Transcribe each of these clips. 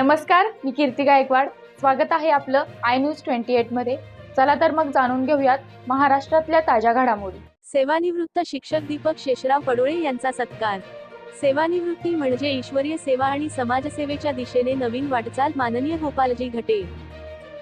नमस्कार मी कीर्ती गायकवाड. स्वागत आहे आपलं आय न्यूज ट्वेंटी एटमध्ये चला तर मग जाणून घेऊयात महाराष्ट्रातल्या ताज्या घडामोडी. सेवानिवृत्त शिक्षक दीपक शेषराव पडोळे यांचा सत्कार. सेवानिवृत्ती म्हणजे ईश्वरीय सेवा आणि समाजसेवेच्या दिशेने नवीन वाटचाल माननीय गोपालजी घटे.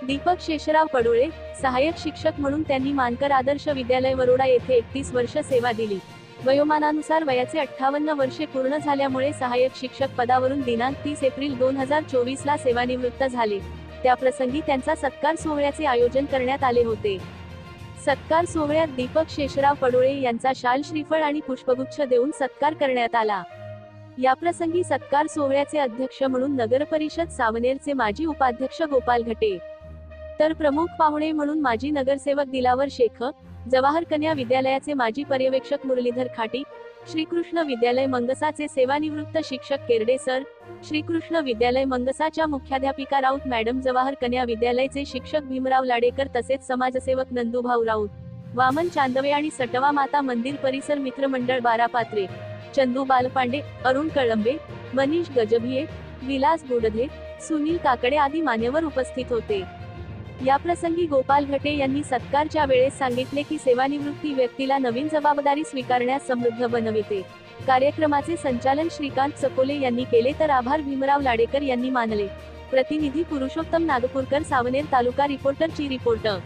दीपक शेषराव पडोळे सहाय्यक शिक्षक म्हणून त्यांनी मानकर आदर्श विद्यालय वरोडा येथे एकतीस वर्ष सेवा दिली. वयोमानानुसार वयाचे अठ्ठावन्न वर्षे पूर्ण झाल्यामुळे सहाय्यक शिक्षक पदावरून दिनांक तीस एप्रिल दोन हजार चोवीस ला सेवानिवृत्त झाले. त्याप्रसंगी त्यांचा सत्कार सोहळ्याचे आयोजन करण्यात आले होते. सत्कार सोहळ्यात दीपक शेषराव पडोळे यांचा शाल श्रीफळ आणि पुष्पगुच्छ देऊन सत्कार करण्यात आला. याप्रसंगी सत्कार सोहळ्याचे अध्यक्ष म्हणून नगर परिषद सावनेरचे माजी उपाध्यक्ष गोपाल घटे. तर प्रमुख पाहुणे म्हणून माजी नगरसेवक दिलावर शेख जवाहर कन्या विद्यालयाचे माजी पर्यवेक्षक मुरलीधर खाटी श्रीकृष्ण विद्यालय मंगसाचे सेवानिवृत्त शिक्षक केरडे सर श्रीकृष्ण विद्यालय मंगसाच्या मुख्याध्यापिका राऊत मॅडम जवाहर कन्या विद्यालयाचे शिक्षक भीमराव लाडेकर तसेच समाजसेवक नंदूभाऊ राऊत वामन चांदवे आणि सटवा माता मंदिर परिसर मित्रमंडळ बारापात्रे चंदू बालपांडे अरुण कळंबे मनीष गजभिये विलास बोडधे सुनील काकडे आदी मान्यवर उपस्थित होते. याप्रसंगी गोपाल घटे यांनी सत्कारच्या वेळेस सांगितले की सेवानिवृत्ती व्यक्तीला नवीन जबाबदारी स्वीकारण्यास समृद्ध बनविते. कार्यक्रमाचे संचालन श्रीकांत चकोले यांनी केले तर आभार भीमराव लाडेकर यांनी मानले. प्रतिनिधी पुरुषोत्तम नागपूरकर सावनेर तालुका रिपोर्टरची रिपोर्टर